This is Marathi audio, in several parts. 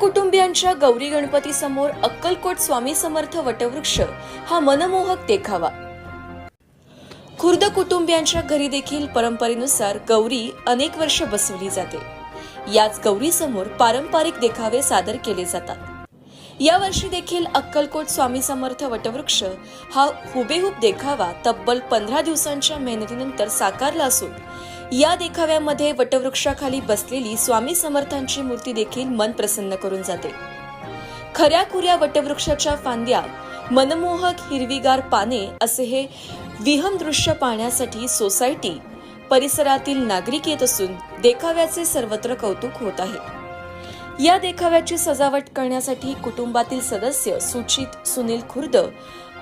कुटुंबियांच्या गौरी गणपती समोर अक्कलकोट स्वामी समर्थ वटवृक्ष हा मनमोहक देखावा. खुर्द कुटुंबियांच्या घरी देखील परंपरेनुसार गौरी अनेक वर्ष बसवली जाते. याच गौरी समोर पारंपरिक देखावे सादर केले जातात. यावर्षी देखील अक्कलकोट स्वामी समर्थ वटवृक्ष हा हुबेहूब देखावा तब्बल पंधरा दिवसांच्या मेहनतीनंतर साकारला असून या देखाव्यामध्ये वटवृक्षाखाली बसलेली स्वामी समर्थांची मूर्ती देखील मन प्रसन्न करून जाते. खऱ्या खुऱ्या वटवृक्षाच्या फांद्या मनमोहक हिरवीगार पाने असे हे विहम दृश्य पाहण्यासाठी सोसायटी परिसरातील नागरिक येत असून देखाव्याचे सर्वत्र कौतुक होत आहे. या देखाव्याची सजावट करण्यासाठी कुटुंबातील सदस्य सुचित सुनील खुर्द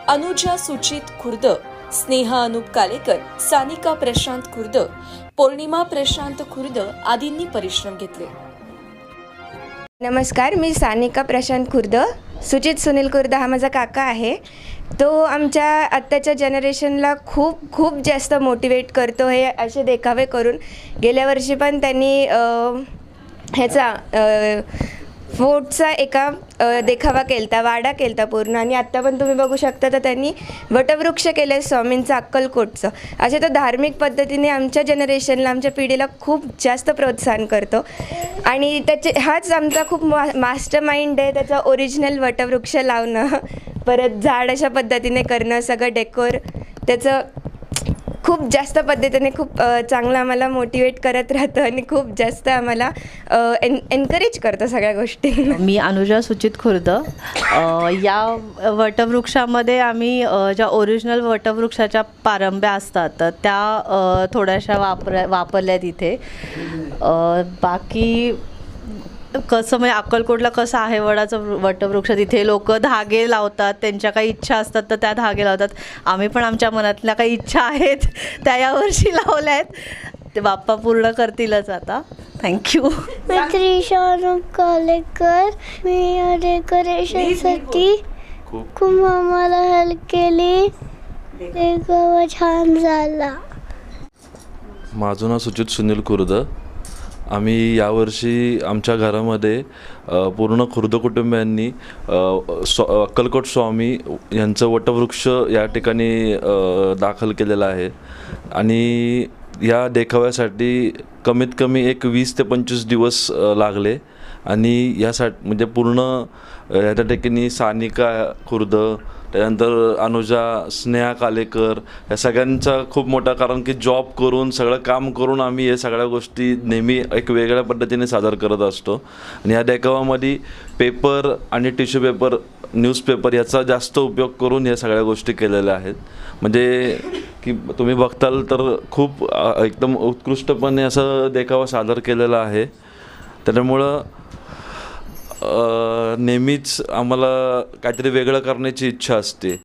अनुजा सुचित खुर्द स्नेहा अनुप कालेकर सानिका प्रशांत खुर्द पौर्णिमा प्रशांत खुर्द आदींनी परिश्रम घेतले. नमस्कार मी सानिका प्रशांत खुर्द सुचित सुनील खुर्द हा माझा काका आहे. तो आमच्या आत्ताच्या जनरेशनला खूप खूप जास्त मोटिवेट करतो हे असे देखावे करून. गेल्या वर्षी पण त्यांनी ह्याचा फोर्टचा एका देखावा केलता वाडा केलता पूर्ण. आणि आत्ता पण तुम्ही बघू शकता तर त्यांनी वटवृक्ष केलं आहे स्वामींचं अक्कलकोटचं. असे तर धार्मिक पद्धतीने आमच्या जनरेशनला आमच्या पिढीला खूप जास्त प्रोत्साहन करतो. आणि त्याचे हाच आमचा खूप मा मास्टर माइंड आहे त्याचा ओरिजिनल वटवृक्ष लावणं. परत झाड अशा पद्धतीने करणं सगळं डेकोर त्याचं खूप जास्त पद्धतीने खूप चांगलं आम्हाला मोटिवेट करत राहतं आणि खूप जास्त आम्हाला एन एनकरेज करतं सगळ्या गोष्टी. मी अनुजा सुचित खुर्द. या वटवृक्षामध्ये आम्ही ज्या ओरिजिनल वटवृक्षाच्या पारंब्या असतात तर त्या थोड्याशा वापर वापरल्या तिथे. बाकी कसं म्हणजे अक्कलकोटला कसं आहे वडाचं वटवृक्ष? तिथे लोक धागे लावतात त्यांच्या काही इच्छा असतात तर त्या धागे लावतात. आम्ही पण आमच्या मनातल्या काही इच्छा आहेत त्या यावर्षी लावल्या आहेत. ते बाप्पा पूर्ण करतीलच आता. थँक्यू मी त्रिशा कालेकर मी या डेकोरेशनसाठी खूप आम्हाला हेल्प केली. छान झाला. माझं नाव सुचित सुनील खुर्द आम्ही यावर्षी आमच्या घरामध्ये पूर्ण खुर्द कुटुंबियांनी स्व अक्कलकोट स्वामी यांचं वटवृक्ष या ठिकाणी दाखल केलेलं आहे. आणि या देखाव्यासाठी कमीत कमी एक वीस ते पंचवीस दिवस लागले. आणि यासाठी म्हणजे पूर्ण त्या ठिकाणी सानिका खुर्द त्यानंतर अनुजा स्नेहा कालेकर या सगळ्यांचा खूप मोठा कारण की जॉब करून सगळं काम करून आम्ही हे सगळ्या गोष्टी नेहमी एक वेगळ्या पद्धतीने सादर करत असतो. आणि या देखावामध्ये पेपर आणि टिश्यू पेपर न्यूजपेपर याचा जास्त उपयोग करून या सगळ्या गोष्टी केलेल्या आहेत. म्हणजे की तुम्ही बघताल तर खूप एकदम उत्कृष्टपणे असं देखावा सादर केलेला आहे. त्याच्यामुळं नेहमीच आम्हाला काहीतरी वेगळं करण्याची इच्छा असते.